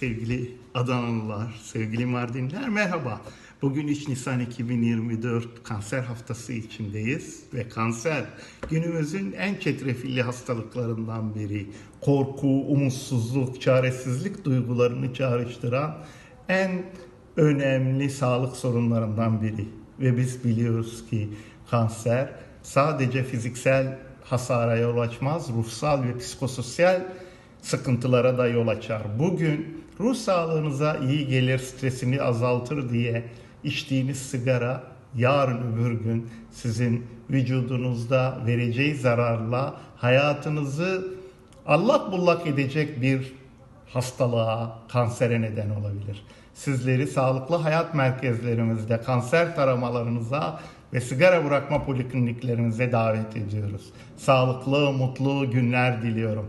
Sevgili Adanalılar, sevgili Mardinler merhaba. Bugün 3 Nisan 2024 kanser haftası içindeyiz ve kanser günümüzün en çetrefilli hastalıklarından biri. Korku, umutsuzluk, çaresizlik duygularını çağrıştıran en önemli sağlık sorunlarından biri. Ve biz biliyoruz ki kanser sadece fiziksel hasara yol açmaz, ruhsal ve psikososyal sıkıntılara da yol açar. Bugün ruh sağlığınıza iyi gelir, stresini azaltır diye içtiğiniz sigara yarın öbür gün sizin vücudunuzda vereceği zararla hayatınızı allak bullak edecek bir hastalığa, kansere neden olabilir. Sizleri sağlıklı hayat merkezlerimizde kanser taramalarınıza ve sigara bırakma polikliniklerimize davet ediyoruz. Sağlıklı, mutlu günler diliyorum.